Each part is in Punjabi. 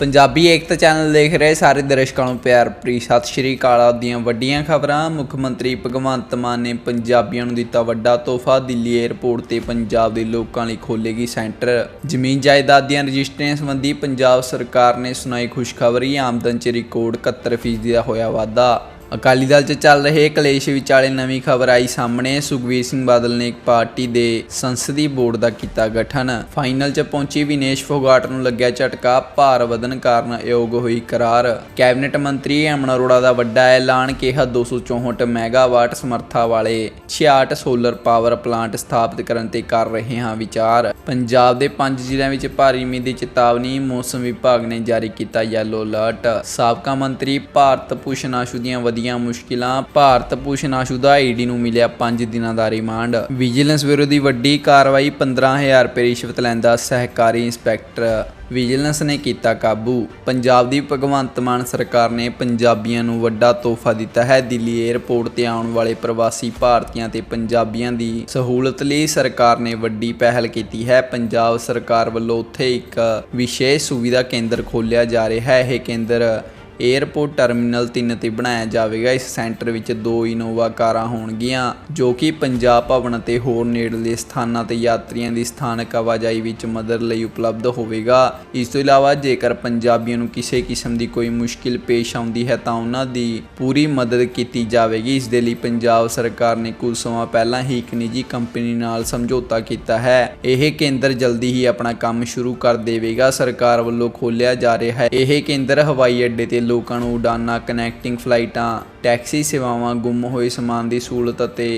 ਪੰਜਾਬੀ ਏਕਤਾ ਚੈਨਲ ਦੇਖ ਰਹੇ ਸਾਰੇ ਦਰਸ਼ਕਾਂ ਨੂੰ ਪਿਆਰ ਭਰੀ ਸਤਿ ਸ਼੍ਰੀ ਅਕਾਲ। ਦੀਆਂ ਵੱਡੀਆਂ ਖਬਰਾਂ, ਮੁੱਖ ਮੰਤਰੀ ਭਗਵੰਤ ਮਾਨ ਨੇ ਪੰਜਾਬੀਆਂ ਨੂੰ ਦਿੱਤਾ ਵੱਡਾ ਤੋਹਫਾ, ਦਿੱਲੀ ਏਅਰਪੋਰਟ ਤੇ ਪੰਜਾਬ ਦੇ ਲੋਕਾਂ ਲਈ ਖੋਲੇਗੀ ਸੈਂਟਰ। ਜ਼ਮੀਨ ਜਾਇਦਾਦ ਦੀਆਂ ਰਜਿਸਟਰੀਆਂ ਸੰਬੰਧੀ ਪੰਜਾਬ ਸਰਕਾਰ ਨੇ ਸੁਣਾਈ ਖੁਸ਼ਖਬਰੀ, ਆਮਦਨ 'ਚ ਰਿਕਾਰਡ 71% ਦਾ ਹੋਇਆ ਵਾਧਾ। ਅਕਾਲੀ ਦਲ 'ਚ ਚੱਲ ਰਹੇ ਕਲੇਸ਼ ਵਿਚਾਲੇ ਨਵੀਂ ਖਬਰ ਆਈ ਸਾਹਮਣੇ। ਸੁਖਬੀਰ ਸਿੰਘ ਬਾਦਲ ਨੇ ਇੱਕ ਪਾਰਟੀ ਦੇ ਸੰਸਦੀ ਬੋਰਡ ਦਾ ਕੀਤਾ ਗਠਨ। ਫਾਈਨਲ 'ਚ ਪਹੁੰਚੀ ਵਿਨੇਸ਼ ਫੋਗਾਟ ਨੂੰ ਲੱਗਿਆ ਝਟਕਾ, ਭਾਰ ਵਧਨ ਕਾਰਨ ਅਯੋਗ ਹੋਈ ਕਰਾਰ। ਕੈਬਨਿਟ ਮੰਤਰੀ ਅਮਨ ਅਰੋੜਾ ਦਾ ਵੱਡਾ ਐਲਾਨ, ਕਿਹਾ 264 ਮੈਗਾਵਾਟ ਸਮਰੱਥਾ ਵਾਲੇ 66 ਸੋਲਰ ਪਾਵਰ ਪਲਾਂਟ ਸਥਾਪਿਤ ਕਰਨ ਤੇ ਕਰ ਰਹੇ ਹਾਂ ਵਿਚਾਰ। ਪੰਜਾਬ ਦੇ ਪੰਜ ਜ਼ਿਲ੍ਹਿਆਂ ਵਿੱਚ ਭਾਰੀ ਮੀਂਹ ਦੀ ਚੇਤਾਵਨੀ, ਮੌਸਮ ਵਿਭਾਗ ਨੇ ਜਾਰੀ ਕੀਤਾ ਯੈਲੋ ਅਲਰਟ ਸਾਬਕਾ ਮੰਤਰੀ ਭਾਰਤ ਭੂਸ਼ਣ ਆਸ਼ੂ ਦੀਆਂ ਵਧੀਆਂ ਮੁਸ਼ਕਿਲਾਂ, ਭਾਰਤ ਭੂਸ਼ਣ ਆਸ਼ੂ ਦਾ ਈਡੀ ਨੂੰ ਮਿਲਿਆ 5 ਦਿਨਾਂ ਦਾ ਰਿਮਾਂਡ। ਵਿਜੀਲੈਂਸ ਵਿਰੋਧੀ ਵੱਡੀ ਕਾਰਵਾਈ 15000 ਰੁਪਏ ਰਿਸ਼ਵਤ ਲੈਂਦਾ ਸਹਿਕਾਰੀ ਇੰਸਪੈਕਟਰ। ਵਿਜੀਲੈਂਸ ਨੇ ਕੀਤਾ ਕਾਬੂ। ਪੰਜਾਬ ਦੀ ਭਗਵੰਤ ਮਾਨ ਸਰਕਾਰ ਨੇ ਪੰਜਾਬੀਆਂ ਨੂੰ ਵੱਡਾ ਤੋਹਫਾ ਦਿੱਤਾ ਹੈ। ਦਿੱਲੀ ਏਅਰਪੋਰਟ ਤੇ ਆਉਣ ਵਾਲੇ ਪ੍ਰਵਾਸੀ ਭਾਰਤੀਆਂ ਤੇ ਪੰਜਾਬੀਆਂ ਦੀ ਸਹੂਲਤ ਲਈ ਸਰਕਾਰ ਨੇ ਵੱਡੀ ਪਹਿਲ ਕੀਤੀ ਹੈ। ਪੰਜਾਬ ਸਰਕਾਰ ਵੱਲੋਂ ਉੱਥੇ ਇੱਕ ਵਿਸ਼ੇਸ਼ ਸੁਵਿਧਾ ਕੇਂਦਰ ਖੋਲ੍ਹਿਆ ਜਾ ਰਿਹਾ ਹੈ। ਇਹ ਕੇਂਦਰ ਏਅਰਪੋਰਟ ਟਰਮੀਨਲ 3 ਤੇ ਬਣਾਇਆ ਜਾਵੇਗਾ। ਇਸ ਸੈਂਟਰ ਵਿੱਚ ਦੋ ਇਨੋਵਾ ਕਾਰਾਂ ਹੋਣਗੀਆਂ, ਜੋ ਕਿ ਪੰਜਾਬ ਭਵਨ ਅਤੇ ਹੋਰ ਨੇੜਲੇ ਸਥਾਨਾਂ ਤੇ ਯਾਤਰੀਆਂ ਦੀ ਸਥਾਨਕ ਆਵਾਜਾਈ ਵਿੱਚ ਮਦਦ ਲਈ ਉਪਲਬਧ ਹੋਵੇਗਾ। ਇਸ ਤੋਂ ਇਲਾਵਾ ਜੇਕਰ ਪੰਜਾਬੀਆਂ ਨੂੰ ਕਿਸੇ ਕਿਸਮ ਦੀ ਕੋਈ ਮੁਸ਼ਕਿਲ ਪੇਸ਼ ਆਉਂਦੀ ਹੈ, ਤਾਂ ਉਹਨਾਂ ਦੀ ਪੂਰੀ ਮਦਦ ਕੀਤੀ ਜਾਵੇਗੀ। ਇਸ ਦੇ ਲਈ ਪੰਜਾਬ ਸਰਕਾਰ ਨੇ ਕੁਝ ਸਮਾਂ ਪਹਿਲਾਂ ਹੀ ਇੱਕ ਨਿੱਜੀ ਕੰਪਨੀ ਨਾਲ ਸਮਝੌਤਾ ਕੀਤਾ ਹੈ। ਇਹ ਕੇਂਦਰ ਜਲਦੀ ਹੀ ਆਪਣਾ ਕੰਮ ਸ਼ੁਰੂ ਕਰ ਦੇਵੇਗਾ। ਸਰਕਾਰ ਵੱਲੋਂ ਖੋਲ੍ਹਿਆ ਜਾ ਰਿਹਾ ਹੈ। ਇਹ ਕੇਂਦਰ ਹਵਾਈ ਅੱਡੇ ਤੇ ਲੋਕਾਂ ਨੂੰ ਉਡਾਨਾਂ ਕਨੈਕਟਿੰਗ ਫਲਾਈਟਾਂ ਟੈਕਸੀ ਸੇਵਾਵਾਂ ਗੁੰਮ ਹੋਏ ਸਮਾਨ ਦੀ ਸਹੂਲਤ ਅਤੇ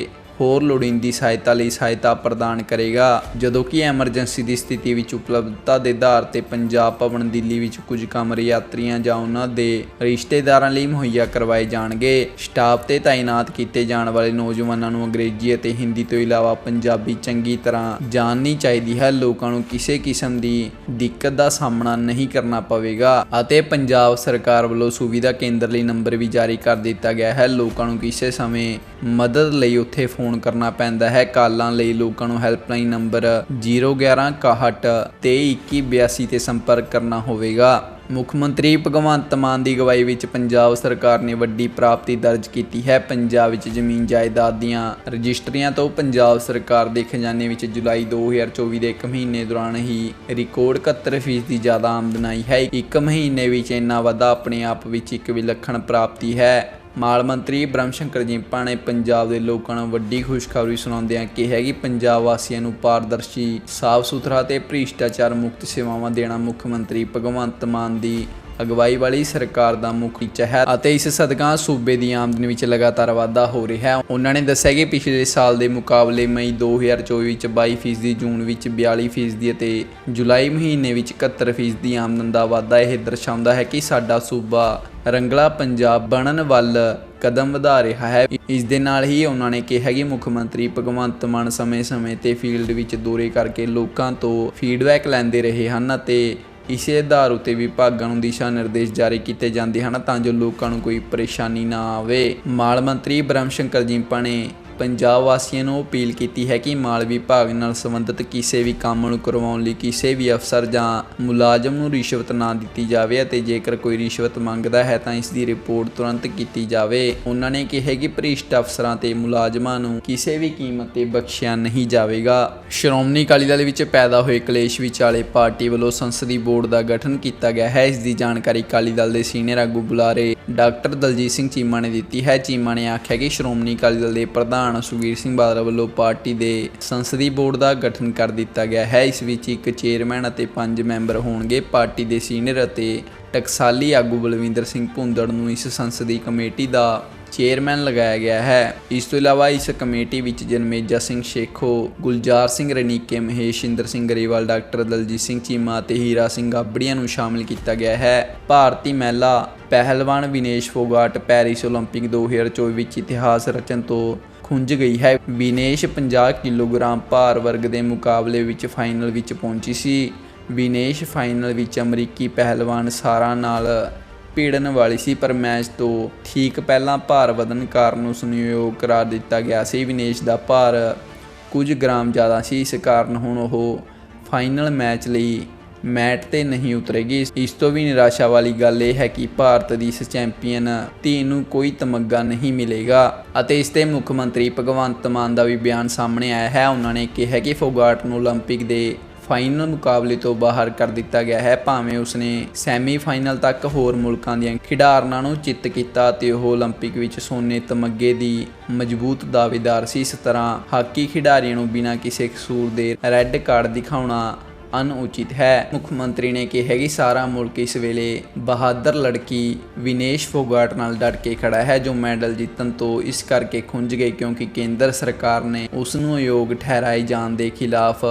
ਹੋਰ ਲੋੜੀਂਦੀ ਸਹਾਇਤਾ ਲਈ ਸਹਾਇਤਾ ਪ੍ਰਦਾਨ ਕਰੇਗਾ। ਜਦੋਂ ਕਿ ਐਮਰਜੈਂਸੀ ਦੀ ਸਥਿਤੀ ਵਿੱਚ ਉਪਲਬਧਤਾ ਦੇ ਆਧਾਰ ਤੇ ਪੰਜਾਬ ਭਵਨ ਦਿੱਲੀ ਵਿੱਚ ਕੁਝ ਕਮਰੇ ਯਾਤਰੀਆਂ ਜਾਂ ਉਹਨਾਂ ਦੇ ਰਿਸ਼ਤੇਦਾਰਾਂ ਲਈ ਮੁਹੱਈਆ ਕਰਵਾਏ ਜਾਣਗੇ। ਸਟਾਫ ਤੇ ਤਾਇਨਾਤ ਕੀਤੇ ਜਾਣ ਵਾਲੇ ਨੌਜਵਾਨਾਂ ਨੂੰ ਅੰਗਰੇਜ਼ੀ ਅਤੇ ਹਿੰਦੀ ਤੋਂ ਇਲਾਵਾ ਪੰਜਾਬੀ ਚੰਗੀ ਤਰ੍ਹਾਂ ਜਾਣਨੀ ਚਾਹੀਦੀ ਹੈ। ਲੋਕਾਂ ਨੂੰ ਕਿਸੇ ਕਿਸਮ ਦੀ ਦਿੱਕਤ ਦਾ ਸਾਹਮਣਾ ਨਹੀਂ ਕਰਨਾ ਪਵੇਗਾ ਅਤੇ ਪੰਜਾਬ ਸਰਕਾਰ ਵੱਲੋਂ ਸੁਵਿਧਾ ਕੇਂਦਰ ਲਈ ਨੰਬਰ ਵੀ ਜਾਰੀ ਕਰ ਦਿੱਤਾ ਗਿਆ ਹੈ। ਲੋਕਾਂ ਨੂੰ ਕਿਸੇ ਸਮੇਂ ਮਦਦ ਲਈ ਉੱਥੇ ਫੋਨ ਕਰਨਾ ਪੈਂਦਾ ਹੈ। ਕਾਲਾਂ ਲਈ ਲੋਕਾਂ ਨੂੰ ਹੈਲਪਲਾਈਨ ਨੰਬਰ 01161 ਤੇ 2182 ਤੇ ਸੰਪਰਕ ਕਰਨਾ ਹੋਵੇਗਾ। ਮੁੱਖ ਮੰਤਰੀ ਭਗਵੰਤ ਮਾਨ ਦੀ ਅਗਵਾਈ ਵਿੱਚ ਪੰਜਾਬ ਸਰਕਾਰ ਨੇ ਵੱਡੀ ਪ੍ਰਾਪਤੀ ਦਰਜ ਕੀਤੀ ਹੈ। ਪੰਜਾਬ ਵਿੱਚ ਜ਼ਮੀਨ ਜਾਇਦਾਦ ਦੀਆਂ ਰਜਿਸਟਰੀਆਂ ਤੋਂ ਪੰਜਾਬ ਸਰਕਾਰ ਦੇ ਖਜ਼ਾਨੇ ਵਿੱਚ ਜੁਲਾਈ 2024 ਦੇ ਇੱਕ ਮਹੀਨੇ ਦੌਰਾਨ ਹੀ ਰਿਕਾਰਡ 71% ਦੀ ਜ਼ਿਆਦਾ ਆਮਦਨ ਆਈ ਹੈ। ਇੱਕ ਮਹੀਨੇ ਵਿੱਚ ਇੰਨਾ ਵਾਧਾ ਆਪਣੇ ਆਪ ਵਿੱਚ ਇੱਕ ਵਿਲੱਖਣ ਪ੍ਰਾਪਤੀ ਹੈ। ਮਾਲ ਮੰਤਰੀ ਬ੍ਰਹਮ ਸ਼ੰਕਰ ਜਿੰਪਾ ਨੇ ਪੰਜਾਬ ਦੇ ਲੋਕਾਂ ਨੂੰ ਵੱਡੀ ਖੁਸ਼ਖਬਰੀ ਸੁਣਾਉਂਦਿਆਂ ਕਿਹਾ ਕਿ ਪੰਜਾਬ ਵਾਸੀਆਂ ਨੂੰ ਪਾਰਦਰਸ਼ੀ ਸਾਫ਼ ਸੁਥਰਾ ਤੇ ਭ੍ਰਿਸ਼ਟਾਚਾਰ ਮੁਕਤ ਸੇਵਾਵਾਂ ਦੇਣਾ ਮੁੱਖ ਮੰਤਰੀ ਭਗਵੰਤ ਮਾਨ ਦੀ ਅਗਵਾਈ ਵਾਲੀ ਸਰਕਾਰ ਦਾ ਮੁੱਖ ਟੀਚਾ ਹੈ ਅਤੇ ਇਸ ਸਦਕਾ ਸੂਬੇ ਦੀ ਆਮਦਨ ਵਿੱਚ ਲਗਾਤਾਰ ਵਾਧਾ ਹੋ ਰਿਹਾ ਹੈ। ਉਹਨਾਂ ਨੇ ਦੱਸਿਆ ਕਿ ਪਿਛਲੇ ਸਾਲ ਦੇ ਮੁਕਾਬਲੇ ਮਈ 2024 ਵਿੱਚ 22% ਜੂਨ ਵਿੱਚ 42% ਅਤੇ ਜੁਲਾਈ ਮਹੀਨੇ ਵਿੱਚ 71% ਦੀ ਆਮਦਨ ਦਾ ਵਾਧਾ ਇਹ ਦਰਸਾਉਂਦਾ ਹੈ ਕਿ ਸਾਡਾ ਸੂਬਾ ਰੰਗਲਾ ਪੰਜਾਬ ਬਣਨ ਵੱਲ ਕਦਮ ਵਧਾ ਰਿਹਾ ਹੈ। ਇਸ ਦੇ ਨਾਲ ਹੀ ਉਹਨਾਂ ਨੇ ਕਿਹਾ ਕਿ ਮੁੱਖ ਮੰਤਰੀ ਭਗਵੰਤ ਮਾਨ ਸਮੇਂ-ਸਮੇਂ ਤੇ ਫੀਲਡ ਵਿੱਚ ਦੌਰੇ ਕਰਕੇ ਲੋਕਾਂ ਤੋਂ ਫੀਡਬੈਕ ਲੈਂਦੇ ਰਹੇ ਹਨ ਅਤੇ ਇਸੇ ਆਧਾਰ ਉਤੇ ਵਿਭਾਗਾਂ ਨੂੰ ਦਿਸ਼ਾ ਨਿਰਦੇਸ਼ ਜਾਰੀ ਕੀਤੇ ਜਾਂਦੇ ਹਨ ਤਾਂ ਜੋ ਲੋਕਾਂ ਨੂੰ ਕੋਈ ਪਰੇਸ਼ਾਨੀ ਨਾ ਆਵੇ। ਮਾਲ ਮੰਤਰੀ ਬ੍ਰਹਮ ਸ਼ੰਕਰ ਜਿੰਪਾ ਨੇ ਪੰਜਾਬ ਵਾਸੀਆਂ ਨੂੰ ਅਪੀਲ ਕੀਤੀ ਹੈ ਕਿ ਮਾਲ ਵਿਭਾਗ ਨਾਲ ਸੰਬੰਧਿਤ ਕਿਸੇ ਵੀ ਕੰਮ ਨੂੰ ਕਰਵਾਉਣ ਲਈ ਕਿਸੇ ਵੀ ਅਫਸਰ ਜਾਂ ਮੁਲਾਜ਼ਮ ਨੂੰ ਰਿਸ਼ਵਤ ਨਾ ਦਿੱਤੀ ਜਾਵੇ ਅਤੇ ਜੇਕਰ ਕੋਈ ਰਿਸ਼ਵਤ ਮੰਗਦਾ ਹੈ ਤਾਂ ਇਸ ਦੀ ਰਿਪੋਰਟ ਤੁਰੰਤ ਕੀਤੀ ਜਾਵੇ। ਉਹਨਾਂ ਨੇ ਕਿਹਾ ਕਿ ਭ੍ਰਿਸ਼ਟ ਅਫਸਰਾਂ ਤੇ ਮੁਲਾਜ਼ਮਾਂ ਨੂੰ ਕਿਸੇ ਵੀ ਕੀਮਤ ਤੇ ਬਖਸ਼ਿਆ ਨਹੀਂ ਜਾਵੇਗਾ। ਸ਼੍ਰੋਮਣੀ ਅਕਾਲੀ ਦਲ ਵਿੱਚ ਪੈਦਾ ਹੋਏ ਕਲੇਸ਼ ਵਿਚਾਲੇ ਪਾਰਟੀ ਵੱਲੋਂ ਸੰਸਦੀ ਬੋਰਡ ਦਾ ਗਠਨ ਕੀਤਾ ਗਿਆ ਹੈ। ਇਸ ਦੀ ਜਾਣਕਾਰੀ ਅਕਾਲੀ ਦਲ ਦੇ ਸੀਨੀਅਰ ਆਗੂ ਬੁਲਾਰੇ ਡਾਕਟਰ ਦਲਜੀਤ ਸਿੰਘ ਚੀਮਾ ਨੇ ਦਿੱਤੀ ਹੈ। ਚੀਮਾ ਨੇ ਆਖਿਆ ਕਿ ਸ਼੍ਰੋਮਣੀ ਅਕਾਲੀ ਦਲ ਦੇ ਪ੍ਰਧਾਨ ਸੁਖਬੀਰ ਸਿੰਘ ਬਾਦਲ ਵੱਲੋਂ ਪਾਰਟੀ ਦੇ ਸੰਸਦੀ ਬੋਰਡ ਦਾ ਗਠਨ ਕਰ ਦਿੱਤਾ ਗਿਆ ਹੈ ਇਸ ਵਿੱਚ ਇੱਕ ਚੇਅਰਮੈਨ ਅਤੇ ਪੰਜ ਮੈਂਬਰ ਹੋਣਗੇ ਪਾਰਟੀ ਦੇ ਸੀਨੀਅਰ ਅਤੇ ਟਕਸਾਲੀ ਆਗੂ ਬਲਵਿੰਦਰ ਸਿੰਘ ਭੁੰਦੜ ਨੂੰ ਇਸ ਸੰਸਦੀ ਕਮੇਟੀ ਦਾ ਚੇਅਰਮੈਨ ਲਗਾਇਆ ਗਿਆ ਹੈ ਇਸ ਤੋਂ ਇਲਾਵਾ ਇਸ ਕਮੇਟੀ ਵਿੱਚ ਜਨਮੇਜਾ ਸਿੰਘ ਸ਼ੇਖੋ ਗੁਲਜ਼ਾਰ ਸਿੰਘ ਰਣੀਕੇ ਮਹੇਸ਼ਿੰਦਰ ਸਿੰਘ ਗਰੇਵਾਲ ਡਾਕਟਰ ਦਲਜੀਤ ਸਿੰਘ ਚੀਮਾ ਅਤੇ ਹੀਰਾ ਸਿੰਘ ਗਾਬੜੀਆਂ ਨੂੰ ਸ਼ਾਮਿਲ ਕੀਤਾ ਗਿਆ ਹੈ ਭਾਰਤੀ ਮਹਿਲਾ ਪਹਿਲਵਾਨ ਵਿਨੇਸ਼ ਫੋਗਾਟ ਪੈਰਿਸ 올림픽 2024 ਵਿੱਚ ਇਤਿਹਾਸ ਰਚਨ ਤੋਂ ਖੁੰਝ ਗਈ ਹੈ। ਵਿਨੇਸ਼ 50 ਕਿਲੋਗ੍ਰਾਮ ਭਾਰ ਵਰਗ ਦੇ ਮੁਕਾਬਲੇ ਵਿੱਚ ਫਾਈਨਲ ਵਿੱਚ ਪਹੁੰਚੀ ਸੀ। ਵਿਨੇਸ਼ ਫਾਈਨਲ ਵਿੱਚ ਅਮਰੀਕੀ ਪਹਿਲਵਾਨ ਸਾਰਾ ਨਾਲ ਭਿੜਨ ਵਾਲੀ ਸੀ, ਪਰ ਮੈਚ ਤੋਂ ਠੀਕ ਪਹਿਲਾਂ ਭਾਰ ਵਧਣ ਕਾਰਨ ਉਸ ਨੂੰ ਯੋਗ ਕਰਾਰ ਦਿੱਤਾ ਗਿਆ ਸੀ। ਵਿਨੇਸ਼ ਦਾ ਭਾਰ ਕੁਝ ਗ੍ਰਾਮ ਜ਼ਿਆਦਾ ਸੀ। ਇਸ ਕਾਰਨ ਹੁਣ ਉਹ ਫਾਈਨਲ ਮੈਚ ਲਈ ਮੈਟ ਤੇ ਨਹੀਂ ਉਤਰੇਗੀ ਇਸ ਤੋਂ ਵੀ ਨਿਰਾਸ਼ਾ ਵਾਲੀ ਗੱਲ ਇਹ ਹੈ ਕਿ ਭਾਰਤ ਦੀ ਇਸ ਚੈਂਪੀਅਨ ਧੀ ਨੂੰ ਕੋਈ ਤਮੱਗਾ ਨਹੀਂ ਮਿਲੇਗਾ ਅਤੇ ਇਸ ਤੇ ਮੁੱਖ ਮੰਤਰੀ ਭਗਵੰਤ ਮਾਨ ਦਾ ਵੀ ਬਿਆਨ ਸਾਹਮਣੇ ਆਇਆ ਹੈ ਉਹਨਾਂ ਨੇ ਕਿਹਾ ਕਿ ਫੋਗਾਟ ਨੂੰ 올림픽 ਦੇ ਫਾਈਨਲ ਮੁਕਾਬਲੇ ਤੋਂ ਬਾਹਰ ਕਰ ਦਿੱਤਾ ਗਿਆ ਹੈ ਭਾਵੇਂ ਉਸਨੇ ਸੈਮੀਫਾਈਨਲ ਤੱਕ ਹੋਰ ਮੁਲਕਾਂ ਦੀਆਂ ਖਿਡਾਰਨਾਂ ਨੂੰ ਚਿੱਤ ਕੀਤਾ ਤੇ ਉਹ 올림픽 ਵਿੱਚ ਸੋਨੇ ਤਮਗੇ ਦੀ ਮਜ਼ਬੂਤ ਦਾਅਵੇਦਾਰ ਸੀ ਇਸ ਤਰ੍ਹਾਂ ਹਾਕੀ ਖਿਡਾਰੀਆਂ ਨੂੰ ਬਿਨਾਂ ਕਿਸੇ ਕਸੂਰ ਦੇ ਰੈੱਡ ਕਾਰਡ ਦਿਖਾਉਣਾ ਅਨੁਚਿਤ ਹੈ। ਮੁੱਖ ਮੰਤਰੀ ਨੇ ਕਿਹਾ ਕਿ ਸਾਰਾ ਮੁਲਕ ਇਸ ਵੇਲੇ ਬਹਾਦਰ ਲੜਕੀ ਵਿਨੇਸ਼ ਫੋਗਾਟ ਨਾਲ ਡਟ ਕੇ ਖੜਾ ਹੈ, ਜੋ ਮੈਡਲ ਜਿੱਤਣ ਤੋਂ ਇਸ ਕਰਕੇ ਖੁੰਝ ਗਈ ਕਿਉਂਕਿ ਕੇਂਦਰ ਸਰਕਾਰ ਨੇ ਉਸ ਨੂੰ ਅਯੋਗ ਠਹਿਰਾਏ ਜਾਣ ਦੇ ਖਿਲਾਫ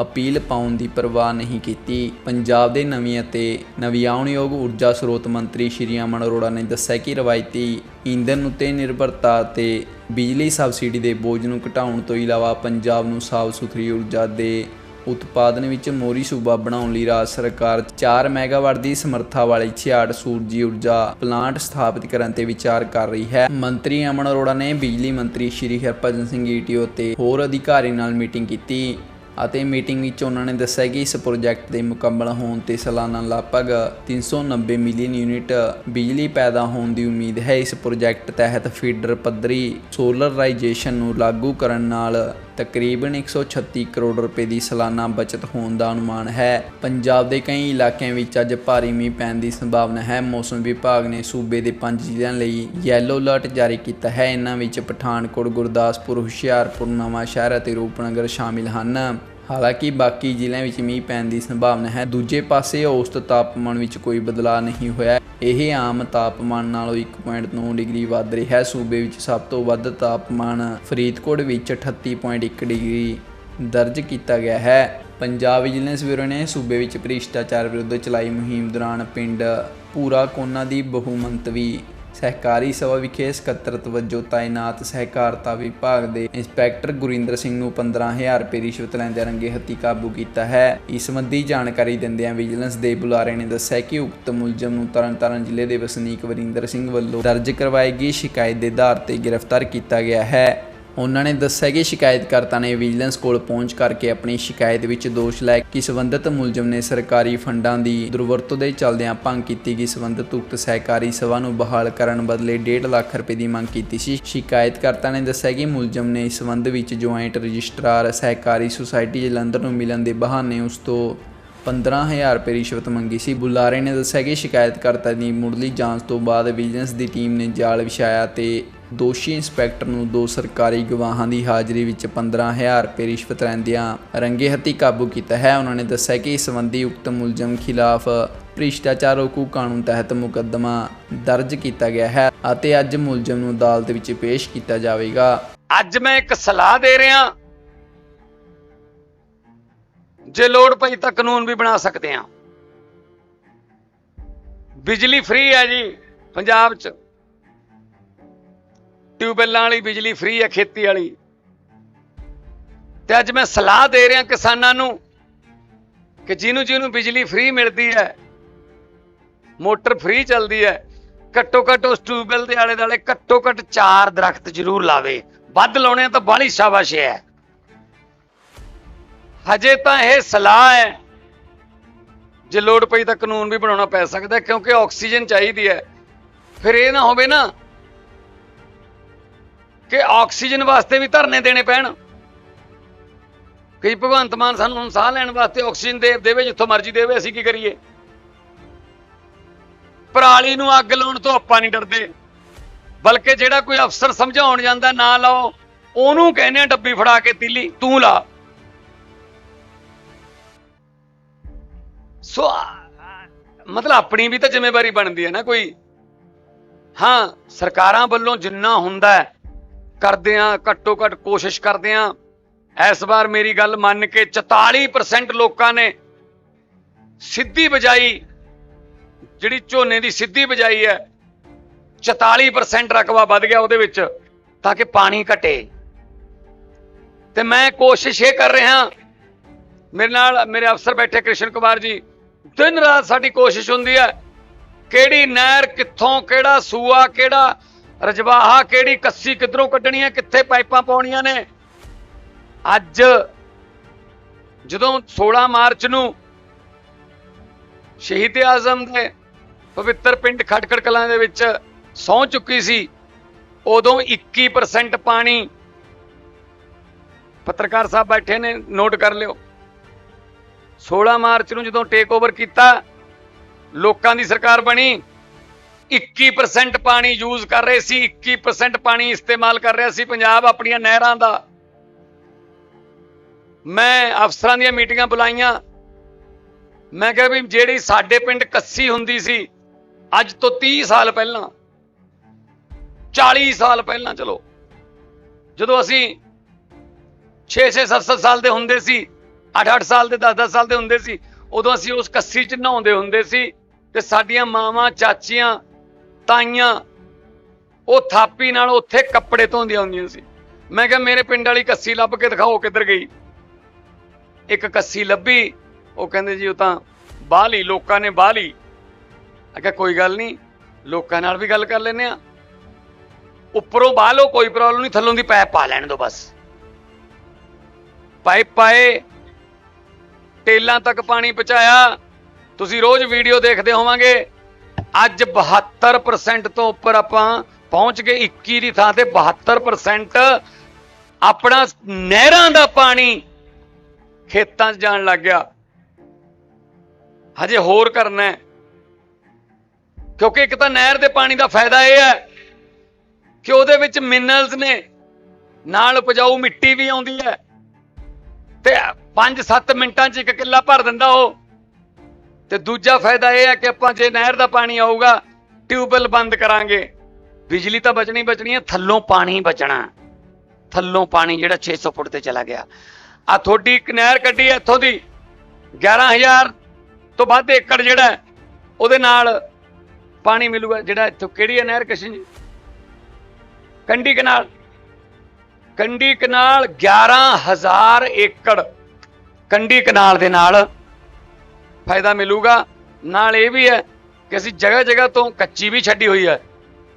ਅਪੀਲ ਪਾਉਣ ਦੀ ਪਰਵਾਹ ਨਹੀਂ ਕੀਤੀ। ਪੰਜਾਬ ਦੇ ਨਵੀਂ ਅਤੇ ਨਵਿਆਉਣਯੋਗ ਊਰਜਾ ਸਰੋਤ ਮੰਤਰੀ ਸ਼੍ਰੀ ਅਮਨ ਅਰੋੜਾ ਨੇ ਦੱਸਿਆ ਕਿ ਰਵਾਇਤੀ ਈਂਧਨ ਉਤੇ ਨਿਰਭਰਤਾ ਤੇ ਬਿਜਲੀ ਸਬਸਿਡੀ ਦੇ ਬੋਝ ਨੂੰ ਘਟਾਉਣ ਤੋਂ ਇਲਾਵਾ ਪੰਜਾਬ ਨੂੰ ਸਾਫ਼ ਸੁਥਰੀ ਊਰਜਾ ਦੇ ਉਤਪਾਦਨ ਵਿੱਚ ਮੋਰੀ ਸੂਬਾ ਬਣਾਉਣ ਲਈ ਰਾਜ ਸਰਕਾਰ 4 ਮੈਗਾਵਾਟ ਦੀ ਸਮਰੱਥਾ ਵਾਲੇ 66 ਸੂਰਜੀ ਊਰਜਾ ਪਲਾਂਟ ਸਥਾਪਿਤ ਕਰਨ ਤੇ ਵਿਚਾਰ ਕਰ ਰਹੀ ਹੈ। ਮੰਤਰੀ ਅਮਨ ਅਰੋੜਾ ਨੇ ਬਿਜਲੀ ਮੰਤਰੀ ਸ਼੍ਰੀ ਹਰਭਜਨ ਸਿੰਘ ਈਟੀਓ ਤੇ ਹੋਰ ਅਧਿਕਾਰੀ ਨਾਲ ਮੀਟਿੰਗ ਕੀਤੀ ਅਤੇ ਮੀਟਿੰਗ ਵਿੱਚ ਉਹਨਾਂ ਨੇ ਦੱਸਿਆ ਕਿ ਇਸ ਪ੍ਰੋਜੈਕਟ ਦੇ ਮੁਕੰਮਲ ਹੋਣ ਤੇ ਸਾਲਾਨਾ ਲਗਭਗ 390 ਮਿਲੀਅਨ ਯੂਨਿਟ ਬਿਜਲੀ ਪੈਦਾ ਹੋਣ ਦੀ ਉਮੀਦ ਹੈ। ਇਸ ਪ੍ਰੋਜੈਕਟ ਤਹਿਤ ਫੀਡਰ ਪੱਧਰੀ ਸੋਲਰਾਈਜੇਸ਼ਨ ਨੂੰ ਲਾਗੂ ਕਰਨ ਨਾਲ ਤਕਰੀਬਨ 136 ਕਰੋੜ ਰੁਪਏ ਦੀ ਸਾਲਾਨਾ ਬਚਤ ਹੋਣ ਦਾ ਅਨੁਮਾਨ ਹੈ। ਪੰਜਾਬ ਦੇ ਕਈ ਇਲਾਕਿਆਂ ਵਿੱਚ ਅੱਜ ਭਾਰੀ ਮੀਂਹ ਪੈਣ ਦੀ ਸੰਭਾਵਨਾ ਹੈ। ਮੌਸਮ ਵਿਭਾਗ ਨੇ ਸੂਬੇ ਦੇ ਪੰਜ ਜ਼ਿਲ੍ਹਿਆਂ ਲਈ ਯੈਲੋ ਅਲਰਟ ਜਾਰੀ ਕੀਤਾ ਹੈ। ਇਹਨਾਂ ਵਿੱਚ ਪਠਾਨਕੋਟ, ਗੁਰਦਾਸਪੁਰ, ਹੁਸ਼ਿਆਰਪੁਰ ਨਵਾਂਸ਼ਹਿਰ ਅਤੇ ਰੂਪਨਗਰ ਸ਼ਾਮਿਲ ਹਨ। ਹਾਲਾਂਕਿ ਬਾਕੀ ਜ਼ਿਲ੍ਹਿਆਂ ਵਿੱਚ ਮੀਂਹ ਪੈਣ ਦੀ ਸੰਭਾਵਨਾ ਹੈ। ਦੂਜੇ ਪਾਸੇ ਔਸਤ ਤਾਪਮਾਨ ਵਿੱਚ ਕੋਈ ਬਦਲਾਅ ਨਹੀਂ ਹੋਇਆ। ਇਹ ਆਮ ਤਾਪਮਾਨ ਨਾਲੋਂ 1.9 ਡਿਗਰੀ ਵੱਧ ਰਿਹਾ ਹੈ। ਸੂਬੇ ਵਿੱਚ ਸਭ ਤੋਂ ਵੱਧ ਤਾਪਮਾਨ ਫਰੀਦਕੋਟ ਵਿੱਚ 38.1 ਡਿਗਰੀ ਦਰਜ ਕੀਤਾ ਗਿਆ ਹੈ। ਪੰਜਾਬ ਵਿਜੀਲੈਂਸ ਬਿਊਰੋ ਨੇ ਸੂਬੇ ਵਿੱਚ ਭ੍ਰਿਸ਼ਟਾਚਾਰ ਵਿਰੁੱਧ ਚਲਾਈ ਮੁਹਿੰਮ ਦੌਰਾਨ ਪਿੰਡ ਪੂਰਾ ਕੋਨਾ ਦੀ ਬਹੁਮੰਤਵੀ ਸਹਿਕਾਰੀ ਸਭਾ ਵਿਖੇ ਸਕੱਤਰਤ ਵਜੋਂ ਤਾਇਨਾਤ ਸਹਿਕਾਰਤਾ ਵਿਭਾਗ ਦੇ ਇੰਸਪੈਕਟਰ ਗੁਰਿੰਦਰ ਸਿੰਘ ਨੂੰ 15000 ਰੁਪਏ ਰਿਸ਼ਵਤ ਲੈਂਦਿਆਂ ਰੰਗੇ ਹੱਥੀ ਕਾਬੂ ਕੀਤਾ ਹੈ। ਇਸ ਸੰਬੰਧੀ ਜਾਣਕਾਰੀ ਦਿੰਦਿਆਂ ਵਿਜੀਲੈਂਸ ਦੇ ਬੁਲਾਰੇ ਨੇ ਦੱਸਿਆ ਕਿ ਉਕਤ ਮੁਲਜ਼ਮ ਨੂੰ ਤਰਨਤਾਰਨ ਜ਼ਿਲ੍ਹੇ ਦੇ ਵਸਨੀਕ ਵਰਿੰਦਰ ਸਿੰਘ ਵੱਲੋਂ ਦਰਜ ਕਰਵਾਈ ਗਈ ਸ਼ਿਕਾਇਤ ਦੇ ਆਧਾਰ ਤੇ ਗ੍ਰਿਫਤਾਰ ਕੀਤਾ ਗਿਆ ਹੈ। ਉਹਨਾਂ ਨੇ ਦੱਸਿਆ ਕਿ ਸ਼ਿਕਾਇਤਕਰਤਾ ਨੇ ਵਿਜੀਲੈਂਸ ਕੋਲ ਪਹੁੰਚ ਕਰਕੇ ਆਪਣੀ ਸ਼ਿਕਾਇਤ ਵਿੱਚ ਦੋਸ਼ ਲਾਇਆ ਕਿ ਸੰਬੰਧਿਤ ਮੁਲਜ਼ਮ ਨੇ ਸਰਕਾਰੀ ਫੰਡਾਂ ਦੀ ਦੁਰਵਰਤੋਂ ਦੇ ਚੱਲਦਿਆਂ ਭੰਗ ਕੀਤੀ ਗਈ ਸੰਬੰਧਿਤ ਉਕਤ ਸਹਿਕਾਰੀ ਸਭਾ ਨੂੰ ਬਹਾਲ ਕਰਨ ਬਦਲੇ 1.5 ਲੱਖ ਰੁਪਏ ਦੀ ਮੰਗ ਕੀਤੀ ਸੀ। ਸ਼ਿਕਾਇਤਕਰਤਾ ਨੇ ਦੱਸਿਆ ਕਿ ਮੁਲਜ਼ਮ ਨੇ ਇਸ ਸੰਬੰਧ ਵਿੱਚ ਜੁਆਇੰਟ ਰਜਿਸਟਰਾਰ ਸਹਿਕਾਰੀ ਸੁਸਾਇਟੀ ਜਲੰਧਰ ਨੂੰ ਮਿਲਣ ਦੇ ਬਹਾਨੇ ਉਸ ਤੋਂ 15000 ਰੁਪਏ ਰਿਸ਼ਵਤ ਮੰਗੀ ਸੀ। ਬੁਲਾਰੇ ਨੇ ਦੱਸਿਆ ਕਿ ਸ਼ਿਕਾਇਤਕਰਤਾ ਦੀ ਮੁੱਢਲੀ ਜਾਂਚ ਤੋਂ ਬਾਅਦ ਵਿਜੀਲੈਂਸ ਦੀ ਟੀਮ ਨੇ ਜਾਲ ਵਿਛਾਇਆ ਤੇ ਦੋਸ਼ੀ ਇੰਸਪੈਕਟਰ ਨੂੰ ਦੋ ਸਰਕਾਰੀ ਗਵਾਹਾਂ ਦੀ ਹਾਜ਼ਰੀ ਵਿੱਚ 15000 ਰੁਪਏ ਰਿਸ਼ਵਤ ਲੈਂਦਿਆਂ ਰੰਗੇ ਹੱਥੀ ਕਾਬੂ ਕੀਤਾ ਹੈ। ਉਹਨਾਂ ਨੇ ਦੱਸਿਆ ਕਿ ਇਸ ਸੰਬੰਧੀ ਉਕਤ ਮੁਲਜ਼ਮ ਖਿਲਾਫ ਭ੍ਰਿਸ਼ਟਾਚਾਰ ਰੋਕੂ ਕਾਨੂੰਨ ਤਹਿਤ ਮੁਕੱਦਮਾ ਦਰਜ ਕੀਤਾ ਗਿਆ ਹੈ ਅਤੇ ਅੱਜ ਮੁਲਜ਼ਮ ਨੂੰ ਅਦਾਲਤ ਵਿੱਚ ਪੇਸ਼ ਕੀਤਾ ਜਾਵੇਗਾ। ਅੱਜ ਮੈਂ ਇੱਕ ਸਲਾਹ ਦੇ ਰਿਹਾ ਜੇ ਲੋੜ ਪਈ ਤਾਂ ਕਾਨੂੰਨ ਵੀ ਬਣਾ ਸਕਦੇ ਆ ਬਿਜਲੀ ਫ੍ਰੀ ਹੈ ਜੀ, ਪੰਜਾਬ 'ਚ। ਟਿਊਬਵੈੱਲਾਂ ਵਾਲੀ ਬਿਜਲੀ ਫ੍ਰੀ ਹੈ, ਖੇਤੀ ਵਾਲੀ। ਤੇ ਅੱਜ ਮੈਂ ਸਲਾਹ ਦੇ ਰਿਹਾ ਕਿਸਾਨਾਂ ਨੂੰ ਕਿ ਜਿਹਨੂੰ ਜਿਹਨੂੰ ਬਿਜਲੀ ਫ੍ਰੀ ਮਿਲਦੀ ਹੈ, ਮੋਟਰ ਫ੍ਰੀ ਚੱਲਦੀ ਹੈ ਘੱਟੋ ਘੱਟ ਉਸ ਟਿਊਬਵੈੱਲ ਦੇ ਆਲੇ ਦੁਆਲੇ ਘੱਟੋ ਘੱਟ ਚਾਰ ਦਰਖਤ ਜ਼ਰੂਰ ਲਾਵੇ। ਵੱਧ ਲਾਉਣੇ ਤਾਂ ਬਾਹਲੀ ਸ਼ਾਬਾਸ਼ ਹੈ। ਹਜੇ ਤਾਂ ਇਹ ਸਲਾਹ ਹੈ। ਜੇ ਲੋੜ ਪਈ ਤਾਂ ਕਾਨੂੰਨ ਵੀ ਬਣਾਉਣਾ ਪੈ ਸਕਦਾ ਕਿਉਂਕਿ ਆਕਸੀਜਨ ਚਾਹੀਦੀ ਹੈ। ਫਿਰ ਇਹ ਨਾ ਹੋਵੇ ਨਾ ਕਿ ਆਕਸੀਜਨ ਵਾਸਤੇ ਵੀ ਧਰਨੇ ਦੇਣੇ ਪੈਣ। ਕਈ ਭਗਵੰਤ ਮਾਨ ਸਾਨੂੰ ਹੁਣ ਸਾਹ ਲੈਣ ਵਾਸਤੇ ਆਕਸੀਜਨ ਦੇ ਦੇਵੇ, ਜਿੱਥੋਂ ਮਰਜ਼ੀ ਦੇਵੇ, ਅਸੀਂ ਕੀ ਕਰੀਏ? ਪਰਾਲੀ ਨੂੰ ਅੱਗ ਲਾਉਣ ਤੋਂ ਆਪਾਂ ਨਹੀਂ ਡਰਦੇ। ਬਲਕਿ ਜਿਹੜਾ ਕੋਈ ਅਫਸਰ ਸਮਝਾਉਣ ਜਾਂਦਾ, ਨਾ ਲਾਓ, ਉਹਨੂੰ ਕਹਿੰਦੇ ਆ ਡੱਬੀ ਫੜਾ ਕੇ ਤੀਲੀ, ਤੂੰ ਲਾ। ਸੋ ਮਤਲਬ ਆਪਣੀ ਵੀ ਤਾਂ ਜ਼ਿੰਮੇਵਾਰੀ ਬਣਦੀ ਹੈ ਨਾ ਕੋਈ। ਹਾਂ, ਸਰਕਾਰਾਂ ਵੱਲੋਂ ਜਿੰਨਾ ਹੁੰਦਾ ਹੈ, ਕਰਦੇ ਆ ਘੱਟੋ ਘੱਟ ਕੋਸ਼ਿਸ਼ ਕਰਦੇ ਆ ਇਸ ਵਾਰ ਮੇਰੀ ਗੱਲ ਮੰਨ ਕੇ 44% ਲੋਕਾਂ ਨੇ ਸਿੱਧੀ ਬਜਾਈ, ਜਿਹੜੀ ਝੋਨੇ ਦੀ ਸਿੱਧੀ ਬਜਾਈ ਹੈ 44% ਰਕਬਾ ਵੱਧ ਗਿਆ ਉਹਦੇ ਵਿੱਚ, ਤਾਂ ਕਿ ਪਾਣੀ ਘਟੇ। ਤੇ ਮੈਂ ਕੋਸ਼ਿਸ਼ ਇਹ ਕਰ ਰਿਹਾ, ਮੇਰੇ ਨਾਲ, ਮੇਰੇ ਅਫਸਰ ਬੈਠੇ ਕ੍ਰਿਸ਼ਨ ਕੁਮਾਰ ਜੀ ਦਿਨ ਰਾਤ ਸਾਡੀ ਕੋਸ਼ਿਸ਼ ਹੁੰਦੀ ਹੈ ਕਿਹੜੀ ਨਹਿਰ ਕਿੱਥੋਂ ਕਿਹੜਾ ਸੂਆ ਕਿਹੜਾ ਰਜਵਾਹਾ, ਕਿਹੜੀ ਕੱਸੀ ਕਿੱਧਰੋਂ ਕੱਢਣੀ ਹੈ, ਕਿੱਥੇ ਪਾਈਪਾਂ ਪਾਉਣੀਆਂ ਨੇ। ਅੱਜ ਜਦੋਂ 16 ਮਾਰਚ ਨੂੰ ਸ਼ਹੀਦ ਆਜ਼ਮ ਦੇ ਪਵਿੱਤਰ ਪਿੰਡ ਖਟਕੜ ਕਲਾਂ ਦੇ ਵਿੱਚ ਸੌ ਚੁੱਕੀ ਸੀ, ਉਦੋਂ 21% ਪਾਣੀ ਪੱਤਰਕਾਰ ਸਾਹਿਬ ਬੈਠੇ ਨੇ, ਨੋਟ ਕਰ ਲਿਓ। 16 ਮਾਰਚ ਨੂੰ ਜਦੋਂ ਟੇਕ ਓਵਰ ਕੀਤਾ, ਲੋਕਾਂ ਦੀ ਸਰਕਾਰ ਬਣੀ 21% ਪਾਣੀ ਯੂਜ਼ ਕਰ ਰਹੇ ਸੀ 21% ਪਾਣੀ ਇਸਤੇਮਾਲ ਕਰ ਰਿਹਾ ਸੀ ਪੰਜਾਬ ਆਪਣੀਆਂ ਨਹਿਰਾਂ ਦਾ। ਮੈਂ ਅਫਸਰਾਂ ਦੀਆਂ ਮੀਟਿੰਗਾਂ ਬੁਲਾਈਆਂ। ਮੈਂ ਕਿਹਾ ਵੀ ਜਿਹੜੀ ਸਾਡੇ ਪਿੰਡ ਕੱਸੀ ਹੁੰਦੀ ਸੀ, ਅੱਜ ਤੋਂ 30 ਸਾਲ ਪਹਿਲਾਂ 40 ਸਾਲ ਪਹਿਲਾਂ, ਚਲੋ, ਜਦੋਂ ਅਸੀਂ 6-6 7-7 ਸਾਲ ਦੇ ਹੁੰਦੇ ਸੀ 8-8 ਸਾਲ ਦੇ 10-10 ਸਾਲ ਦੇ ਹੁੰਦੇ ਸੀ। ਉਦੋਂ ਅਸੀਂ ਉਸ ਕੱਸੀ 'ਚ ਨਹਾਉਂਦੇ ਹੁੰਦੇ ਸੀ ਤੇ ਸਾਡੀਆਂ ਮਾਵਾਂ, ਚਾਚੀਆਂ, ਤਾਈਆਂ ਉਹ ਥਾਪੀ ਨਾਲ ਉੱਥੇ ਕੱਪੜੇ ਧੋਂਦੀਆਂ ਹੁੰਦੀਆਂ ਸੀ। ਮੈਂ ਕਿਹਾ, ਮੇਰੇ ਪਿੰਡ ਵਾਲੀ ਕੱਸੀ ਲੱਭ ਕੇ ਦਿਖਾਓ ਕਿੱਧਰ ਗਈ? ਇੱਕ ਕੱਸੀ ਲੱਭੀ। ਉਹ ਕਹਿੰਦੇ, ਜੀ, ਉਹ ਤਾਂ ਬਾਹ ਲਈ ਲੋਕਾਂ ਨੇ ਬਾਹ ਲਈ ਮੈਂ ਕਿਹਾ, ਕੋਈ ਗੱਲ ਨਹੀਂ, ਲੋਕਾਂ ਨਾਲ ਵੀ ਗੱਲ ਕਰ ਲੈਨੇ ਆ ਉੱਪਰੋਂ ਬਾਹ ਲਓ ਕੋਈ ਪ੍ਰੋਬਲਮ ਨਹੀਂ, ਥੱਲੋਂ ਦੀ ਪੈਪ ਪਾ ਲੈਣ ਦਿਓ ਬਸ। ਪਾਈਪ ਪਾਏ ਟੇਲਾਂ ਤੱਕ ਪਾਣੀ ਪਹੁੰਚਾਇਆ। ਤੁਸੀਂ ਰੋਜ਼ ਵੀਡੀਓ ਦੇਖਦੇ ਹੋਵਾਂਗੇ। ਅੱਜ 72% ਤੋਂ ਉੱਪਰ ਆਪਾਂ ਪਹੁੰਚ ਗਏ। 21 ਦੀ ਥਾਂ ਤੇ 72% ਆਪਣਾ ਨਹਿਰਾਂ ਦਾ ਪਾਣੀ ਖੇਤਾਂ 'ਚ ਜਾਣ ਲੱਗ ਗਿਆ। ਹਜੇ ਹੋਰ ਕਰਨਾ ਹੈ। ਕਿਉਂਕਿ ਇੱਕ ਤਾਂ ਨਹਿਰ ਦੇ ਪਾਣੀ ਦਾ ਫਾਇਦਾ ਇਹ ਹੈ ਕਿ ਉਹਦੇ ਵਿੱਚ ਮਿਨਰਲਸ ਨੇ। ਨਾਲ ਉਪਜਾਊ ਮਿੱਟੀ ਵੀ ਆਉਂਦੀ ਹੈ। ਤੇ 5-7 ਮਿੰਟਾਂ 'ਚ ਇੱਕ ਕਿੱਲਾ ਭਰ ਦਿੰਦਾ ਉਹ। ਤੇ ਦੂਜਾ ਫਾਇਦਾ ਇਹ ਹੈ ਕਿ ਆਪਾਂ ਜੇ ਨਹਿਰ ਦਾ ਪਾਣੀ ਆਊਗਾ, ਟਿਊਬਵੈਲ ਬੰਦ ਕਰਾਂਗੇ। ਬਿਜਲੀ ਤਾਂ ਬਚਣੀ ਬਚਣੀ ਹੈ, ਥੱਲੋਂ ਪਾਣੀ ਬਚਣਾ। ਥੱਲੋਂ ਪਾਣੀ ਜਿਹੜਾ 600 ਫੁੱਟ ਤੇ ਚਲਾ ਗਿਆ। ਆ ਤੁਹਾਡੀ ਇੱਕ ਨਹਿਰ ਕੱਢੀ ਹੈ ਇੱਥੋਂ ਦੀ 11000 ਤੋਂ ਵੱਧ ਏਕੜ ਜਿਹੜਾ ਉਹਦੇ ਨਾਲ ਪਾਣੀ ਮਿਲੂਗਾ ਜਿਹੜਾ ਇੱਥੋਂ ਕਿਹੜੀ ਹੈ ਨਹਿਰ ਕਿਸ਼ਨ ਜੀ? ਕੰਡੀ ਕਨਾਲ। ਕੰਡੀ ਕਨਾਲ 11000 ਏਕੜ। ਕੰਢੀ ਕਨਾਲ ਦੇ ਨਾਲ ਫਾਇਦਾ ਮਿਲੂਗਾ। ਨਾਲ ਇਹ ਵੀ ਹੈ ਕਿ ਅਸੀਂ ਜਗ੍ਹਾ ਜਗ੍ਹਾ ਤੋਂ ਕੱਚੀ ਵੀ ਛੱਡੀ ਹੋਈ ਹੈ।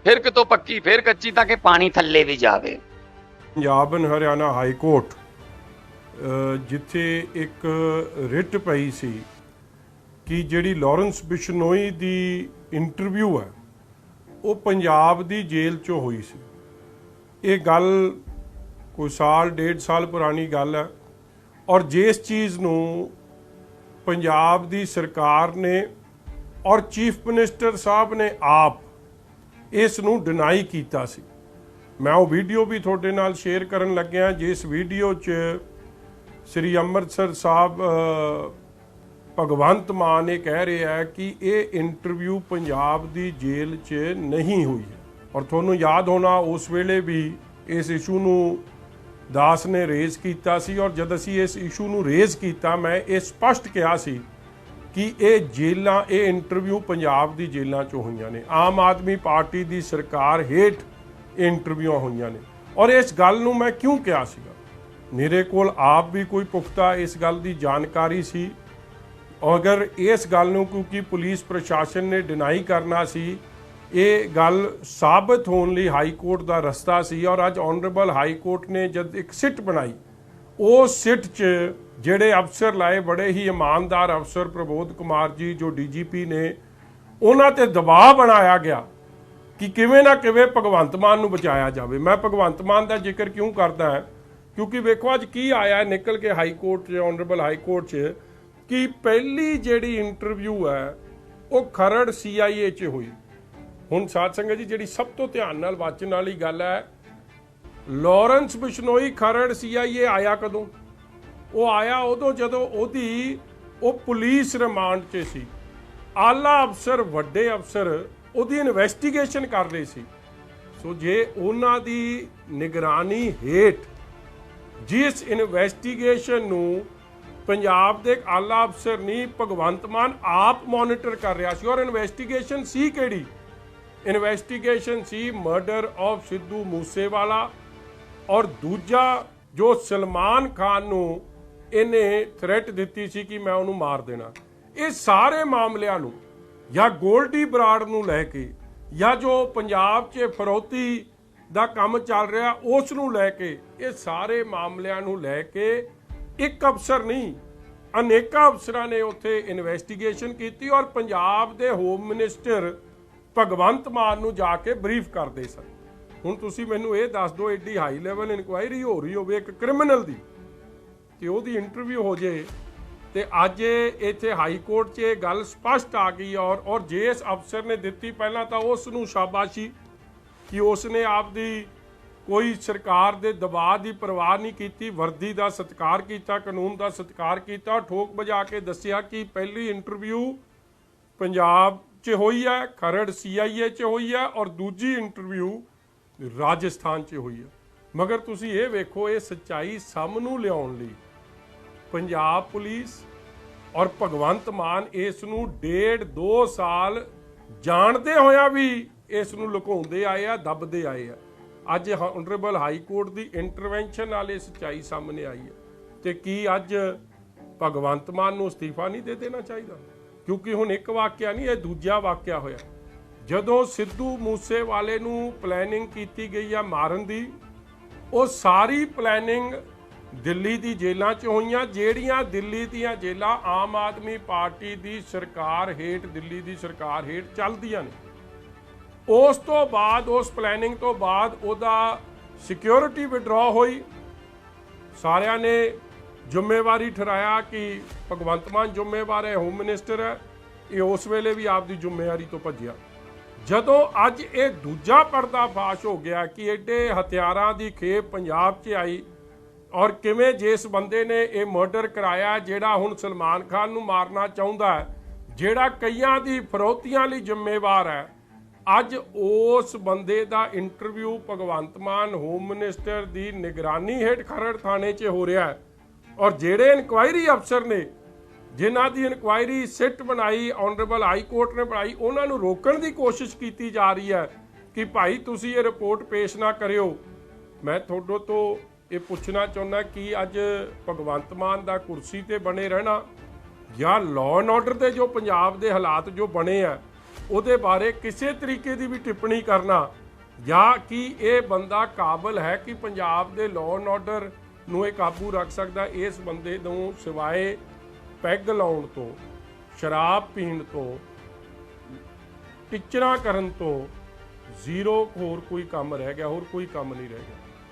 ਫਿਰ ਕਿਤੋਂ ਪੱਕੀ, ਫਿਰ ਕੱਚੀ ਤਾਂ ਕਿ ਪਾਣੀ ਥੱਲੇ ਵੀ ਜਾਵੇ। Punjab and Haryana high court ਜਿੱਥੇ ਇੱਕ ਰਿਟ ਪਈ ਸੀ ਕਿ ਜਿਹੜੀ ਲਾਰੈਂਸ ਬਿਸ਼ਨੋਈ ਦੀ ਇੰਟਰਵਿਊ ਹੈ, ਉਹ ਪੰਜਾਬ ਦੀ ਜੇਲ੍ਹ 'ਚੋਂ ਹੋਈ ਸੀ। ਇਹ ਗੱਲ ਕੋਈ ਸਾਲ, ਡੇਢ ਸਾਲ ਪੁਰਾਣੀ ਗੱਲ ਹੈ। ਔਰ ਜਿਸ ਚੀਜ਼ ਨੂੰ ਪੰਜਾਬ ਦੀ ਸਰਕਾਰ ਨੇ ਔਰ ਚੀਫ ਮਿਨਿਸਟਰ ਸਾਹਿਬ ਨੇ ਆਪ ਇਸ ਨੂੰ ਡਿਨਾਈ ਕੀਤਾ ਸੀ। ਮੈਂ ਉਹ ਵੀਡੀਓ ਵੀ ਤੁਹਾਡੇ ਨਾਲ ਸ਼ੇਅਰ ਕਰਨ ਲੱਗਿਆ, ਜਿਸ ਵੀਡੀਓ 'ਚ ਸ੍ਰੀ ਅੰਮ੍ਰਿਤਸਰ ਸਾਹਿਬ ਭਗਵੰਤ ਮਾਨ ਇਹ ਕਹਿ ਰਿਹਾ ਹੈ ਕਿ ਇਹ ਇੰਟਰਵਿਊ ਪੰਜਾਬ ਦੀ ਜੇਲ੍ਹ 'ਚ ਨਹੀਂ ਹੋਈ। ਔਰ ਤੁਹਾਨੂੰ ਯਾਦ ਹੋਣਾ, ਉਸ ਵੇਲੇ ਵੀ ਇਸ ਇਸ਼ੂ ਨੂੰ ਦਾਸ ਨੇ ਰੇਜ਼ ਕੀਤਾ ਸੀ ਔਰ ਜਦ ਅਸੀਂ ਇਸ ਇਸ਼ੂ ਨੂੰ ਰੇਜ਼ ਕੀਤਾ, ਮੈਂ ਇਹ ਸਪਸ਼ਟ ਕਿਹਾ ਸੀ ਕਿ ਇਹ ਜੇਲਾਂ ਇਹ ਇੰਟਰਵਿਊ ਪੰਜਾਬ ਦੀ ਜੇਲਾਂ 'ਚੋਂ ਹੋਈਆਂ ਨੇ। ਆਮ ਆਦਮੀ ਪਾਰਟੀ ਦੀ ਸਰਕਾਰ ਹੇਠ ਇਹ ਇੰਟਰਵਿਊਆਂ ਹੋਈਆਂ ਨੇ। ਔਰ ਇਸ ਗੱਲ ਨੂੰ ਮੈਂ ਕਿਉਂ ਕਿਹਾ ਸੀਗਾ? ਮੇਰੇ ਕੋਲ ਆਪ ਵੀ ਕੋਈ ਪੁਖਤਾ ਇਸ ਗੱਲ ਦੀ ਜਾਣਕਾਰੀ ਸੀ। ਅਗਰ ਇਸ ਗੱਲ ਨੂੰ ਕਿਉਂਕਿ ਪੁਲਿਸ ਪ੍ਰਸ਼ਾਸਨ ਨੇ ਡਿਨਾਈ ਕਰਨਾ ਸੀ ਇਹ ਗੱਲ ਸਾਬਤ ਹੋਣ ਲਈ ਹਾਈ ਕੋਰਟ ਦਾ ਰਸਤਾ ਸੀ ਔਰ ਅੱਜ ਆਨਰੇਬਲ ਹਾਈ ਕੋਰਟ ਨੇ ਜਦ ਇੱਕ ਸਿੱਟ ਬਣਾਈ, ਉਹ ਸਿੱਟ 'ਚ ਜਿਹੜੇ ਅਫਸਰ ਲਾਏ, ਬੜੇ ਹੀ ਇਮਾਨਦਾਰ ਅਫਸਰ ਪ੍ਰਬੋਧ ਕੁਮਾਰ ਜੀ ਜੋ ਡੀਜੀਪੀ ਨੇ, ਉਹਨਾਂ ਤੇ ਦਬਾਅ ਬਣਾਇਆ ਗਿਆ ਕਿ ਕਿਵੇਂ ਨਾ ਕਿਵੇਂ ਭਗਵੰਤ ਮਾਨ ਨੂੰ ਬਚਾਇਆ ਜਾਵੇ। ਮੈਂ ਭਗਵੰਤ ਮਾਨ ਦਾ ਜ਼ਿਕਰ ਕਿਉਂ ਕਰਦਾ ਹਾਂ? ਕਿਉਂਕਿ ਵੇਖੋ ਅੱਜ ਕੀ ਆਇਆ ਨਿਕਲ ਕੇ ਹਾਈ ਕੋਰਟ 'ਚ ਆਨਰੇਬਲ ਹਾਈ ਕੋਰਟ 'ਚ, ਕਿ ਪਹਿਲੀ ਜਿਹੜੀ ਇੰਟਰਵਿਊ ਹੈ, ਉਹ ਖਰੜ ਸੀਆਈਏ 'ਚ ਹੋਈ। ਹੁਣ ਸਾਧ ਸੰਗਤ ਜੀ, ਜਿਹੜੀ ਸਭ ਤੋਂ ਧਿਆਨ ਨਾਲ ਵਾਚਣ ਵਾਲੀ ਗੱਲ ਹੈ, ਲਾਰੈਂਸ ਬਿਸ਼ਨੋਈ ਖਰੜ ਸੀਆਈਏ ਆਇਆ ਕਦੋਂ? ਉਹ ਆਇਆ ਉਦੋਂ ਜਦੋਂ ਉਹਦੀ, ਉਹ ਪੁਲਿਸ ਰਿਮਾਂਡ 'ਚ ਸੀ। ਆਲਾ ਅਫਸਰ, ਵੱਡੇ ਅਫਸਰ, ਉਹਦੀ ਇਨਵੈਸਟੀਗੇਸ਼ਨ ਕਰ ਰਹੇ ਸੀ। ਸੋ ਜੇ ਉਹਨਾਂ ਦੀ ਨਿਗਰਾਨੀ ਹੇਠ ਜਿਸ ਇਨਵੈਸਟੀਗੇਸ਼ਨ ਨੂੰ ਪੰਜਾਬ ਦੇ ਇੱਕ ਆਲਾ ਅਫਸਰ ਨਹੀਂ ਭਗਵੰਤ ਮਾਨ ਆਪ ਮੋਨੀਟਰ ਕਰ ਰਿਹਾ ਸੀ ਔਰ ਇਨਵੈਸਟੀਗੇਸ਼ਨ ਸੀ ਕਿਹੜੀ? ਇਨਵੈਸਟੀਗੇਸ਼ਨ ਸੀ ਮਰਡਰ ਆਫ ਸਿੱਧੂ ਮੂਸੇਵਾਲਾ ਔਰ ਦੂਜਾ ਜੋ ਸਲਮਾਨ ਖਾਨ ਨੂੰ ਇਹਨੇ ਥ੍ਰੈਟ ਦਿੱਤੀ ਸੀ ਕਿ ਮੈਂ ਉਹਨੂੰ ਮਾਰ ਦੇਣਾ। ਇਹ ਸਾਰੇ ਮਾਮਲਿਆਂ ਨੂੰ ਜਾਂ ਗੋਲਡੀ ਬਰਾੜ ਨੂੰ ਲੈ ਕੇ ਜਾਂ ਜੋ ਪੰਜਾਬ 'ਚ ਫਰੋਤੀ ਦਾ ਕੰਮ ਚੱਲ ਰਿਹਾ, ਉਸ ਨੂੰ ਲੈ ਕੇ ਇਹ ਸਾਰੇ ਮਾਮਲਿਆਂ ਨੂੰ ਲੈ ਕੇ ਇੱਕ ਅਫਸਰ ਨਹੀਂ, ਅਨੇਕਾਂ ਅਫਸਰਾਂ ਨੇ ਉੱਥੇ ਇਨਵੈਸਟੀਗੇਸ਼ਨ ਕੀਤੀ ਔਰ ਪੰਜਾਬ ਦੇ ਹੋਮ ਮਿਨਿਸਟਰ ਭਗਵੰਤ ਮਾਨ ਨੂੰ ਜਾ ਕੇ ਬਰੀਫ ਕਰਦੇ ਸਨ। ਹੁਣ ਤੁਸੀਂ ਮੈਨੂੰ ਇਹ ਦੱਸ ਦਿਓ ਐਡੀ ਹਾਈ ਲੈਵਲ ਇਨਕੁਆਇਰੀ ਹੋ ਰਹੀ ਹੋਵੇ ਇੱਕ ਕ੍ਰਿਮੀਨਲ ਦੀ, ਤੇ ਉਹਦੀ ਇੰਟਰਵਿਊ ਹੋ ਜੇ, ਤੇ ਅੱਜ ਇੱਥੇ ਹਾਈ ਕੋਰਟ 'ਚ ਇਹ ਗੱਲ ਸਪਸ਼ਟ ਆ ਗਈ ਔਰ ਔਰ ਜਿਸ ਅਫਸਰ ਨੇ ਦਿੱਤੀ ਪਹਿਲਾਂ ਤਾਂ ਉਸ ਨੂੰ ਸ਼ਾਬਾਸ਼ੀ ਕਿ ਉਸ ਨੇ ਆਪਦੀ ਕੋਈ ਸਰਕਾਰ ਦੇ ਦਬਾਅ ਦੀ ਪਰਵਾਹ ਨਹੀਂ ਕੀਤੀ, ਵਰਦੀ ਦਾ ਸਤਿਕਾਰ ਕੀਤਾ, ਕਾਨੂੰਨ ਦਾ ਸਤਿਕਾਰ ਕੀਤਾ, ਠੋਕ ਵਜਾ ਕੇ ਦੱਸਿਆ ਕਿ ਪਹਿਲੀ ਇੰਟਰਵਿਊ ਪੰਜਾਬ 'ਚ ਹੋਈ ਹੈ ਖਰੜ ਸੀਆਈਏ 'ਚ ਹੋਈ ਹੈ ਔਰ ਦੂਜੀ ਇੰਟਰਵਿਊ ਰਾਜਸਥਾਨ 'ਚ ਹੋਈ ਹੈ ਮਗਰ ਤੁਸੀਂ ਇਹ ਵੇਖੋ, ਇਹ ਸੱਚਾਈ ਸਾਹਮਣੇ ਲਿਆਉਣ ਲਈ ਪੰਜਾਬ ਪੁਲਿਸ ਔਰ ਭਗਵੰਤ ਮਾਨ ਇਸ ਨੂੰ ਡੇਢ 2 ਸਾਲ ਜਾਣਦੇ ਹੋਇਆ ਵੀ ਇਸ ਨੂੰ ਲੁਕਾਉਂਦੇ ਆਏ ਆ, ਦੱਬਦੇ ਆਏ ਆ। ਅੱਜ ਆਨਰੇਬਲ ਹਾਈ ਕੋਰਟ ਦੀ ਇੰਟਰਵੈਂਸ਼ਨ ਨਾਲ ਇਹ ਸੱਚਾਈ ਸਾਹਮਣੇ ਆਈ ਹੈ ਤੇ ਕੀ ਅੱਜ ਭਗਵੰਤ ਮਾਨ ਨੂੰ ਅਸਤੀਫਾ ਨਹੀਂ ਦੇ ਦੇਣਾ ਚਾਹੀਦਾ? ਕਿਉਂਕਿ ਹੁਣ ਇੱਕ ਵਾਕਿਆ ਨਹੀਂ, ਇਹ ਦੂਜਾ ਵਾਕਿਆ ਹੋਇਆ। ਜਦੋਂ ਸਿੱਧੂ ਮੂਸੇਵਾਲੇ ਨੂੰ ਪਲੈਨਿੰਗ ਕੀਤੀ ਗਈ ਆ ਮਾਰਨ ਦੀ, ਉਹ ਸਾਰੀ ਪਲੈਨਿੰਗ ਦਿੱਲੀ ਦੀ ਜੇਲ੍ਹਾਂ 'ਚ ਹੋਈਆਂ, ਜਿਹੜੀਆਂ ਦਿੱਲੀ ਦੀਆਂ ਜੇਲ੍ਹਾਂ ਆਮ ਆਦਮੀ ਪਾਰਟੀ ਦੀ ਸਰਕਾਰ ਹੇਠ, ਦਿੱਲੀ ਦੀ ਸਰਕਾਰ ਹੇਠ ਚੱਲਦੀਆਂ ਨੇ। ਉਸ ਤੋਂ ਬਾਅਦ, ਉਸ ਪਲੈਨਿੰਗ ਤੋਂ ਬਾਅਦ ਉਹਦਾ ਸਿਕਿਉਰਿਟੀ ਵਿਡਰਾ ਹੋਈ। ਸਾਰਿਆਂ ਨੇ ਜ਼ਿੰਮੇਵਾਰੀ ਠਹਿਰਾਇਆ ਕਿ ਭਗਵੰਤ ਮਾਨ ਜ਼ਿੰਮੇਵਾਰ ਹੈ ਹੋਮ ਮਿਨਿਸਟਰ ਹੈ। ਇਹ ਉਸ ਵੇਲੇ ਵੀ ਆਪਦੀ ਜ਼ਿੰਮੇਵਾਰੀ ਤੋਂ ਭੱਜਿਆ। ਜਦੋਂ ਅੱਜ ਇਹ ਦੂਜਾ ਪਰਦਾ ਫਾਸ਼ ਹੋ ਗਿਆ ਕਿ ਐਡੇ ਹਥਿਆਰਾਂ ਦੀ ਖੇਪ ਪੰਜਾਬ 'ਚ ਆਈ ਔਰ ਕਿਵੇਂ ਜਿਸ ਬੰਦੇ ਨੇ ਇਹ ਮਰਡਰ ਕਰਾਇਆ, ਜਿਹੜਾ ਹੁਣ ਸਲਮਾਨ ਖਾਨ ਨੂੰ ਮਾਰਨਾ ਚਾਹੁੰਦਾ ਹੈ, ਜਿਹੜਾ ਕਈਆਂ ਦੀ ਫਰੋਤੀਆਂ ਲਈ ਜ਼ਿੰਮੇਵਾਰ ਹੈ, ਅੱਜ ਉਸ ਬੰਦੇ ਦਾ interview Bhagwant Mann home minister ਦੀ ਨਿਗਰਾਨੀ ਹੇਠ ਖਰੜ ਥਾਣੇ 'ਚ ਹੋ ਰਿਹਾ ਹੈ। ਔਰ ਜਿਹੜੇ ਇਨਕੁਆਇਰੀ ਅਫਸਰ ਨੇ, ਜਿਨ੍ਹਾਂ ਦੀ ਇਨਕੁਆਇਰੀ ਸਿੱਟ ਬਣਾਈ, ਆਨਰੇਬਲ ਹਾਈ ਕੋਰਟ ਨੇ ਬਣਾਈ, ਉਹਨਾਂ ਨੂੰ ਰੋਕਣ ਦੀ ਕੋਸ਼ਿਸ਼ ਕੀਤੀ ਜਾ ਰਹੀ ਹੈ ਕਿ ਭਾਈ ਤੁਸੀਂ ਇਹ ਰਿਪੋਰਟ ਪੇਸ਼ ਨਾ ਕਰਿਓ। ਮੈਂ ਤੁਹਾਡੇ ਤੋਂ ਇਹ ਪੁੱਛਣਾ ਚਾਹੁੰਦਾ ਕਿ ਅੱਜ ਭਗਵੰਤ ਮਾਨ ਦਾ ਕੁਰਸੀ ਤੇ ਬਣੇ ਰਹਿਣਾ ਜਾਂ ਲਾਅ ਐਂਡ ਆਰਡਰ ਦੇ ਜੋ ਪੰਜਾਬ ਦੇ ਹਾਲਾਤ ਜੋ ਬਣੇ ਆ, ਉਹਦੇ ਬਾਰੇ ਕਿਸੇ ਤਰੀਕੇ ਦੀ ਵੀ ਟਿੱਪਣੀ ਕਰਨਾ ਜਾਂ ਕਿ ਇਹ ਬੰਦਾ ਕਾਬਲ ਹੈ ਕਿ ਪੰਜਾਬ ਦੇ ਲਾਅ ਐਂਡ ਆਰਡਰ ਨੂੰ ਇਹ ਕਾਬੂ ਰੱਖ ਸਕਦਾ, ਇਸ ਬੰਦੇ ਨੂੰ ਸਿਵਾਏ ਪੈਗ ਲਾਉਣ ਤੋਂ, ਸ਼ਰਾਬ ਪੀਣ ਤੋਂ, ਟਿਚਰਾਂ ਕਰਨ ਤੋਂ ਜ਼ੀਰੋ ਹੋਰ ਕੋਈ ਕੰਮ ਰਹਿ ਗਿਆ, ਹੋਰ ਕੋਈ ਕੰਮ ਨਹੀਂ ਰਹਿ ਗਿਆ।